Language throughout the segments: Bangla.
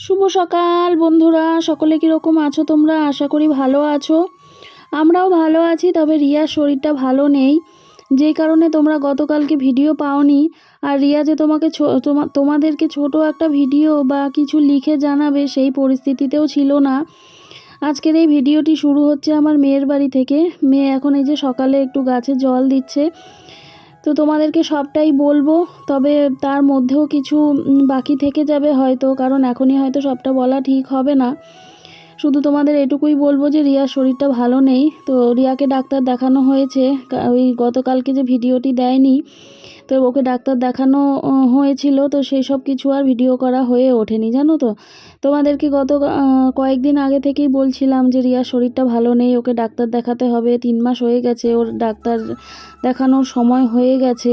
শুভ সকাল, বন্ধুরা। সকলে কীরকম আছো তোমরা? আশা করি ভালো আছো। আমরাও ভালো আছি, তবে রিয়ার শরীরটা ভালো নেই। যেই কারণে তোমরা গতকালকে ভিডিও পাওনি। আর রিয়া যে তোমাকে তোমাদেরকে ছোট একটা ভিডিও বা কিছু লিখে জানাবে, সেই পরিস্থিতিতেও ছিল না। আজকের এই ভিডিওটি শুরু হচ্ছে আমার মেয়ের বাড়ি থেকে। মেয়ে এখন এই যে সকালে একটু গাছে জল দিচ্ছে। তো তোমাদেরকে সবটাই বলব, তবে তার মধ্যেও কিছু বাকি থেকে যাবে হয়তো, কারণ এখনই হয়তো সবটা বলা ঠিক হবে না। শুধু তোমাদের এটুকুই বলব যে রিয়ার শরীরটা ভালো নেই, তো রিয়াকে ডাক্তার দেখানো হয়েছে ওই গতকালকে যে ভিডিওটি দেয়নি তো ওকে ডাক্তার দেখানো হয়েছিল। তো সেই সব কিছু আর ভিডিও করা হয়ে ওঠেনি, জানো তো? তোমাদেরকে গত কয়েকদিন আগে থেকেই বলছিলাম যে রিয়ার শরীরটা ভালো নেই, ওকে ডাক্তার দেখাতে হবে। তিন মাস হয়ে গেছে, ওর ডাক্তার দেখানোর সময় হয়ে গেছে।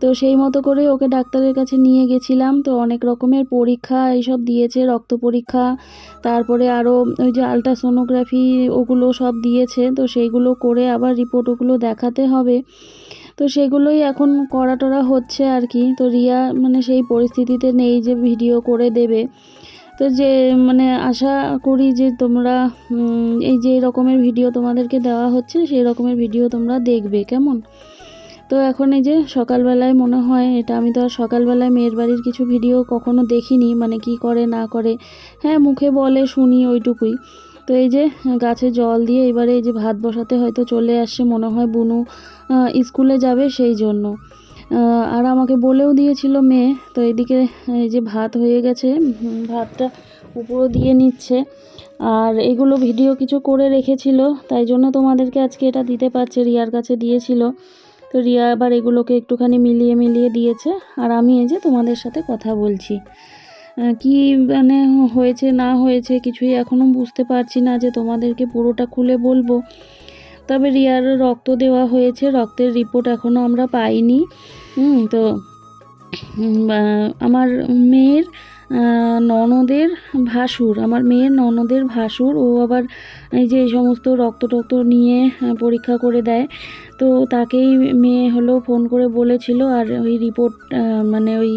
তো সেই মতো করে ওকে ডাক্তারের কাছে নিয়ে গেছিলাম। তো অনেক রকমের পরীক্ষা এইসব দিয়েছে, রক্ত পরীক্ষা, তারপরে আরও ওই যে আলট্রাসোনোগ্রাফি ওগুলো সব দিয়েছে। তো সেইগুলো করে আবার রিপোর্ট ওগুলো দেখাতে হবে। তো সেগুলোই এখন করা টরা হচ্ছে আর কি। তো রিয়া মানে সেই পরিস্থিতিতে নেই যে ভিডিও করে দেবে। তো যে মানে আশা করি যে তোমরা এই যে রকমের ভিডিও তোমাদেরকে দেওয়া হচ্ছে, সেই রকমের ভিডিও তোমরা দেখবে, কেমন? তো এখন এই যে সকালবেলায় মনে হয়, এটা আমি তো আর সকালবেলায় মেয়ের বাড়ির কিছু ভিডিও কখনো দেখিনি মানে কি করে না করে। হ্যাঁ মুখে বলে শুনি ওইটুকুই। তো এই যে গাছে জল দিয়ে এবারে এই যে ভাত বসাতে হয়তো চলে আসছে মনে হয় বুনু স্কুলে যাবে সেই জন্য। আর আমাকে বলেও দিয়েছিল মেয়ে, তো এদিকে এই যে ভাত হয়ে গেছে ভাতটা উপরও দিয়ে নিচ্ছে। আর এগুলো ভিডিও কিছু করে রেখেছিল, তাই জন্য তোমাদেরকে আজকে এটা দিতে পারছে, রিয়ার কাছে দিয়েছিল। তো রিয়া আবার এগুলোকে একটুখানি মিলিয়ে মিলিয়ে দিয়েছে, আর আমি এই যে তোমাদের সাথে কথা বলছি। কি মানে হয়েছে, না হয়েছে কিছুই এখনও বুঝতে পারছি না যে তোমাদেরকে পুরোটা খুলে বলব। তবে রিয়ার রক্ত দেওয়া হয়েছে, রক্তের রিপোর্ট এখনও আমরা পাইনি। তো আমার মেয়ের ননদের ভাসুর, আমার মেয়ের ননদের ভাসুর, ও আবার এই যে সমস্ত রক্ত টক্ত নিয়ে পরীক্ষা করে দেয়। তো তাকেই মেয়ে হলো ফোন করে বলেছিল, আর ওই রিপোর্ট মানে ওই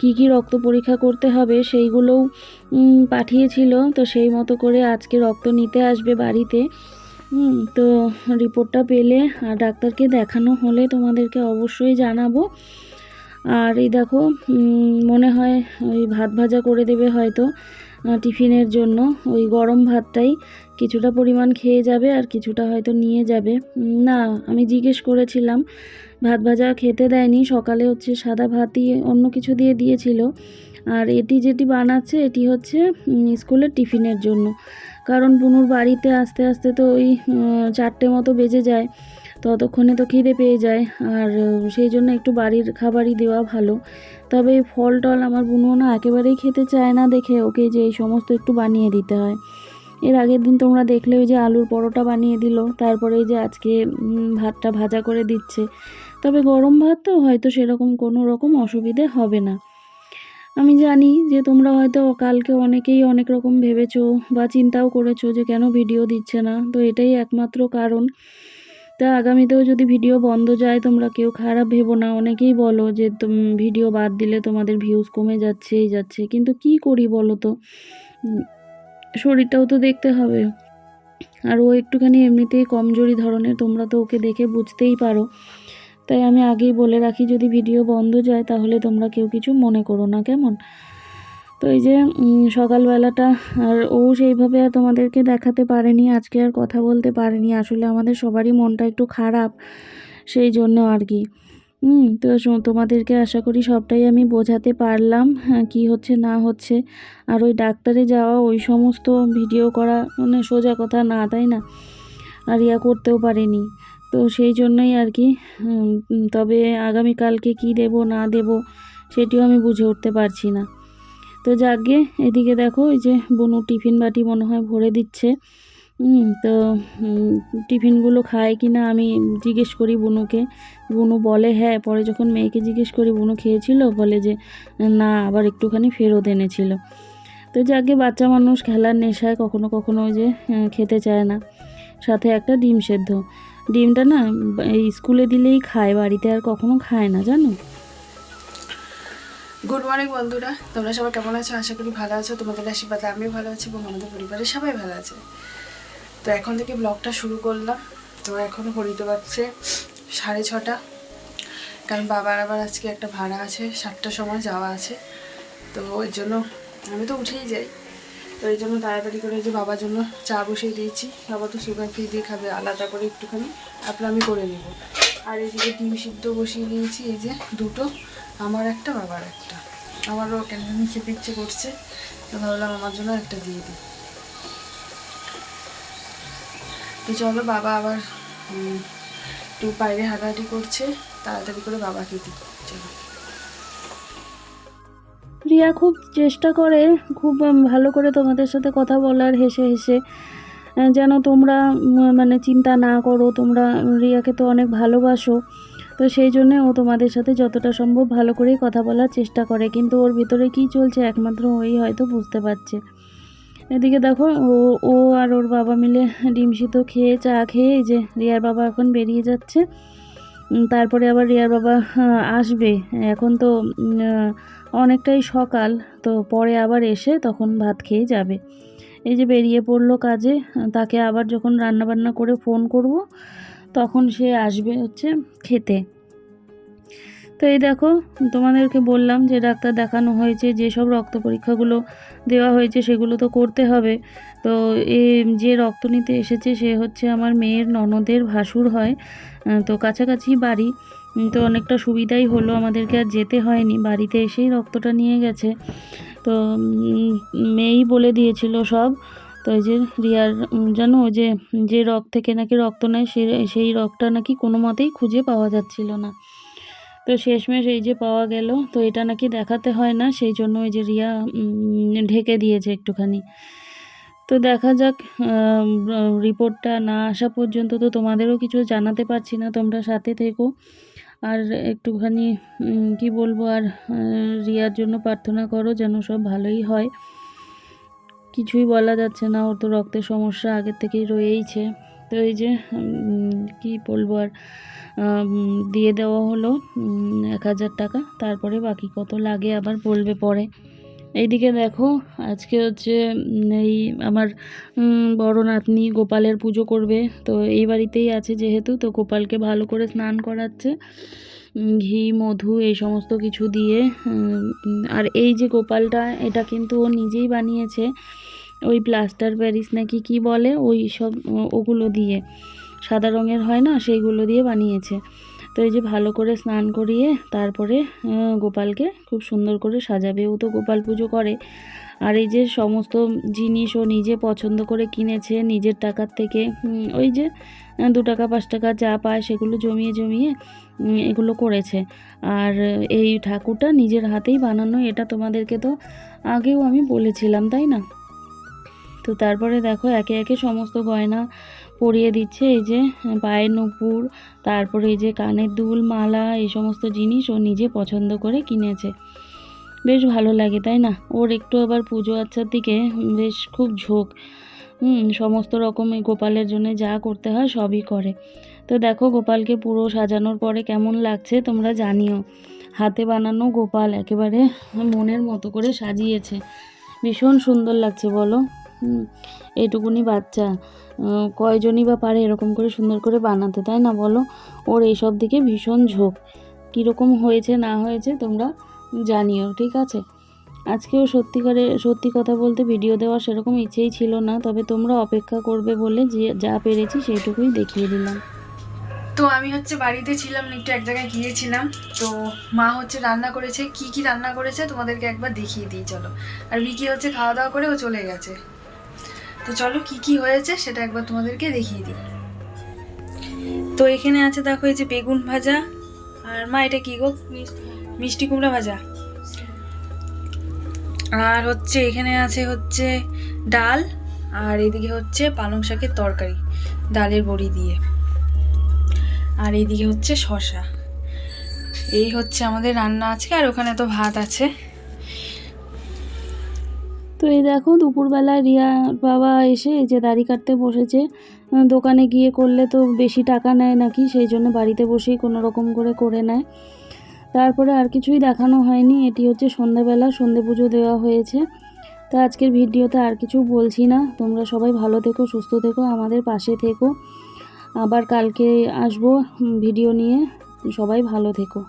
কি কি রক্ত পরীক্ষা করতে হবে সেইগুলোও পাঠিয়েছিল। তো সেই মতো করে আজকে রক্ত নিতে আসবে বাড়িতে। তো রিপোর্টটা পেলে, আর ডাক্তারকে দেখানো হলে তোমাদেরকে অবশ্যই জানাব। আর এই দেখো মনে হয় ওই ভাত ভাজা করে দেবে হয়তো টিফিনের জন্য। ওই গরম ভাতটাই কিছুটা পরিমাণ খেয়ে যাবে আর কিছুটা হয়তো নিয়ে যাবে। না, আমি জিজ্ঞেস করেছিলাম, ভাত ভাজা খেতে দেয়নি, সকালে হচ্ছে সাদা ভাতই অন্য কিছু দিয়ে দিয়েছিল। আর এটি যেটি বানাচ্ছে, এটি হচ্ছে স্কুলের টিফিনের জন্য। কারণ বুনুর বাড়িতে আসতে আসতে তো ওই চারটে মতো বেজে যায়। ততক্ষণে তো খিদে পেয়ে যায় আর সেই জন্য একটু বাড়ির খাবারই দেওয়া ভালো। তবে ফল টল আমার বুনু না একেবারেই খেতে চায় না দেখে, ওকে যে এই সমস্ত একটু বানিয়ে দিতে হয়। এর আগের দিন তোমরা দেখলে ওই যে আলুর পরোটা বানিয়ে দিল, তারপরে যে আজকে ভাতটা ভাজা করে দিচ্ছে। তবে গরম ভাত তো হয়তো সেরকম কোনো রকম অসুবিধে হবে না। আমি জানি যে তোমরা হয়তো কালকে অনেকেই অনেক রকম ভেবেছো বা চিন্তাও করেছ যে কেন ভিডিও দিচ্ছে না, তো এটাই একমাত্র কারণ। তা আগামীতেও যদি ভিডিও বন্ধ যায়, তোমরা কেউ খারাপ ভেবো না। অনেকেই বলো যে ভিডিও বাদ দিলে তোমাদের ভিউজ কমে যাচ্ছে, এই যাচ্ছে। কিন্তু কি করি বলো তো? শরীরটাও তো দেখতে হবে। আর ও একটুখানি এমনিতেই কমজোরি ধরনের, তোমরা তো ওকে দেখে বুঝতেই পারো। তাই আমি আগেই বলে রাখি, যদি ভিডিও বন্ধ যায়, তাহলে তোমরা কেউ কিছু মনে করো না, কেমন? তো এই যে সকালবেলাটা, আর ও সেইভাবে আর তোমাদেরকে দেখাতে পারেনি, আজকে আর কথা বলতে পারেনি। আসলে আমাদের সবারই মনটা একটু খারাপ, সেই জন্য আর কি। হুম তো তোমাদেরকে আশা করি সবটাই আমি বোঝাতে পারলাম হ্যাঁ কী হচ্ছে, না হচ্ছে। আর ওই ডাক্তারে যাওয়া, ওই সমস্ত ভিডিও করা মানে সোজা কথা না, তাই না? আর ইয়া করতেও পারেনি। তো সেই জন্যই আর কি তবে আগামীকালকে কি দেব, না দেব, সেটিও আমি বুঝে উঠতে পারছি না। তো যাকগে এদিকে দেখো, এই যে বুনু টিফিন বাটি মনে হয় ভরে দিচ্ছে। তো টিফিনগুলো খায় কি না আমি জিজ্ঞেস করি বনুকে। বনু বলে হ্যাঁ পরে যখন মেয়েকে জিজ্ঞেস করি, বনু খেয়েছিল? বলে যে, না, আবার একটুখানি ফেরত এনেছিল। তো যাকে, বাচ্চা মানুষ খেলার নেশায় কখনো কখনো ওই যে খেতে চায় না। সাথে একটা ডিম সেদ্ধ। ডিমটা না স্কুলে দিলেই খায়, বাড়িতে আর কখনো খায় না, জানো? গুড মর্নিং বন্ধুরা। তোমরা সবাই কেমন আছো? আশা করি ভালো আছো। তোমাদের আশীর্বাদে আমিও ভালো আছি এবং আমাদের পরিবারের সবাই ভালো আছে। তো এখন থেকে ব্লগটা শুরু করলাম। তো এখন ঘড়িতে পারছে সাড়ে ছটা। কারণ বাবার আবার আজকে একটা ভাড়া আছে সাতটার সময় যাওয়া আছে। তো ওই জন্য আমি তো উঠেই যাই। তো এই জন্য তাড়াতাড়ি করে যে বাবার জন্য চা বসিয়ে দিয়েছি। বাবা তো সুগার ফ্রি দিয়ে খাবে, আলাদা করে একটুখানি। তারপরে আমি করে নেব। আর এদিকে ডিম সিদ্ধ বসিয়ে নিয়েছি এই যে দুটো, আমার একটা, বাবার একটা। আমারও কেন খেতে ইচ্ছে করছে, তো ভাবলাম আমার জন্য একটা দিয়ে দিই। তো চলো বাবা আবার একটু বাইরে হাঁটাহাঁটি করছে, তাড়াতাড়ি করে বাবাকে দিই, চলো। প্রিয়া খুব চেষ্টা করে, খুব ভালো করে তোমাদের সাথে কথা বলার, হেসে হেসে। যেন তোমরা মানে চিন্তা না করো, তোমরা রিয়াকে তো অনেক ভালোবাসো। তো সেই জন্যে ও তোমাদের সাথে যতটা সম্ভব ভালো করেই কথা বলার চেষ্টা করে। কিন্তু ওর ভিতরে কী চলছে একমাত্র ওই হয়তো বুঝতে পারছে। এদিকে দেখো, ও ও আর ওর বাবা মিলে ডিম সিদ্ধ খেয়ে, চা খেয়ে যে রিয়ার বাবা এখন বেরিয়ে যাচ্ছে। তারপরে আবার রিয়ার বাবা আসবে। এখন তো অনেকটাই সকাল। তো পরে আবার এসে তখন ভাত খেয়ে যাবে। এই যে বেরিয়ে পড়ল কাজে, তাকে আবার যখন রান্না বান্না করে ফোন করব, তখন সে আসবে হচ্ছে খেতে। তো এই দেখো, তোমাদেরকে বললাম যে ডাক্তার দেখানো হয়েছে যেসব রক্ত পরীক্ষাগুলো দেওয়া হয়েছে, সেগুলো তো করতে হবে। তো এ যে রক্ত নিতে এসেছে, সে হচ্ছে আমার মেয়ের ননদের ভাসুর হয় তো কাছাকাছি বাড়ি। তো অনেকটা সুবিধাই হলো, আমাদেরকে আর যেতে হয়নি, বাড়িতে এসেই রক্তটা নিয়ে গেছে। তো মেয়েই বলে দিয়েছিল সব। তো এই যে রিয়ার জানো, ওই যে যে রক্ত থেকে নাকি রক্ত নেয়, সে, সেই রক্তটা নাকি কোনো মতেই খুঁজে পাওয়া যাচ্ছিল না। তো শেষমেশ এই যে পাওয়া গেল, তো এটা নাকি দেখাতে হয় না, সেই জন্য ওই যে রিয়া ঢেকে দিয়েছে একটুখানি। তো দেখা যাক রিপোর্টটা না আসা পর্যন্ত তো তোমাদেরও কিছু জানাতে পারছি না, তোমরা সাথে থেকো। আর একটুখানি কি বলব, আর রিয়ার জন্য প্রার্থনা করো যেন সব ভালোই হয়। কিছুই বলা যাচ্ছে না, ওর তো রক্তের সমস্যা আগের থেকেই রয়েইছে। তো এই যে কি বলব, আর দিয়ে দেওয়া হলো এক হাজার টাকা, তারপরে বাকি কত লাগে আবার বলবে পরে। এইদিকে দেখো, আজকে হচ্ছে এই আমার বড় নাতনি গোপালের পুজো করবে। তো এই বাড়িতেই আছে যেহেতু, তো গোপালকে ভালো করে স্নান করাচ্ছে। ঘি, মধু এই সমস্ত কিছু দিয়ে আর এই যে গোপালটা, এটা কিন্তু ও নিজেই বানিয়েছে। ওই প্লাস্টার প্যারিস নাকি কি বলে, ওই সব ওগুলো দিয়ে। সাদা রঙের হয় না, সেইগুলো দিয়ে বানিয়েছে। তো এই যে ভালো করে স্নান করিয়ে তারপরে গোপালকে খুব সুন্দর করে সাজাবে। ও তো গোপাল পুজো করে। আর এই যে সমস্ত জিনিস ও নিজে পছন্দ করে কিনেছে, নিজের টাকার থেকে ওই যে দু টাকা, পাঁচ টাকা যা পায় সেগুলো জমিয়ে জমিয়ে এগুলো করেছে। আর এই ঠাকুরটা নিজের হাতেই বানানো, এটা তোমাদেরকে তো আগেও আমি বলেছিলাম, তাই না? তো তারপরে দেখো একে একে সমস্ত গয়না পরিয়ে দিচ্ছে, এই যে পায়ের নুপুর, তারপরে এই যে কানের দুল, মালা, এই সমস্ত জিনিস ও নিজে পছন্দ করে কিনেছে। বেশ ভালো লাগে, তাই না? ওর একটু আবার পুজো আচ্ছার দিকে বেশ খুব ঝোঁক। হুম, সমস্ত রকম এই গোপালের জন্য যা করতে হয় সবই করে। তো দেখো গোপালকে পুরো সাজানোর পরে কেমন লাগছে তোমরা জানিও। হাতে বানানো গোপাল একেবারে মনের মতো করে সাজিয়েছে। ভীষণ সুন্দর লাগছে, বলো। হুম, এইটুকুনি বাচ্চা। কয়জনই বা পারে এরকম করে সুন্দর করে বানাতে তাই না বলো? ওর এইসব দিকে ভীষণ ঝোঁক। কীরকম হয়েছে না হয়েছে তোমরা জানিও ঠিক আছে? আজকেও সত্যিকারে সত্যি কথা বলতে ভিডিও দেওয়ার সেরকম ইচ্ছেই ছিল না তবে তোমরা অপেক্ষা করবে বলে যে যা পেরেছি সেইটুকুই দেখিয়ে দিলাম। তো আমি হচ্ছে বাড়িতে ছিলাম একটু এক জায়গায় গিয়েছিলাম। তো মা হচ্ছে রান্না করেছে কি কি রান্না করেছে তোমাদেরকে একবার দেখিয়ে দিই চলো। আর বিকি হচ্ছে খাওয়া দাওয়া করে ও চলে গেছে। তো চলো কি কি হয়েছে সেটা একবার তোমাদেরকে দেখিয়ে দিই। তো এখানে আছে দেখো এই যে বেগুন ভাজা, আর মা এটা কি গো? মিষ্টি কুমড়া ভাজা। আর হচ্ছে এখানে আছে হচ্ছে ডাল, আর এদিকে হচ্ছে পালং শাকের তরকারি, ডালের বড়ি দিয়ে। আর এইদিকে হচ্ছে শশা এই হচ্ছে আমাদের রান্না আজকে, আর ওখানে তো ভাত আছে। তো এই দেখো দুপুরবেলা রিয়া বাবা এসে এই যে দাড়ি কাটতে বসেছে দোকানে গিয়ে করলে তো বেশি টাকা নেয় নাকি, সেই জন্য বাড়িতে বসেই কোনো রকম করে করে নেয়। তারপরে আর কিছুই দেখানো হয়নি, এটি হচ্ছে সন্ধ্যাবেলা, সন্ধে পুজো দেওয়া হয়েছে। তো আজকের ভিডিওতে আর কিছু বলছি না, তোমরা সবাই ভালো থেকো, সুস্থ থেকো, আমাদের পাশে থেকো। আবার কালকে আসব ভিডিও নিয়ে, সবাই ভালো থেকো।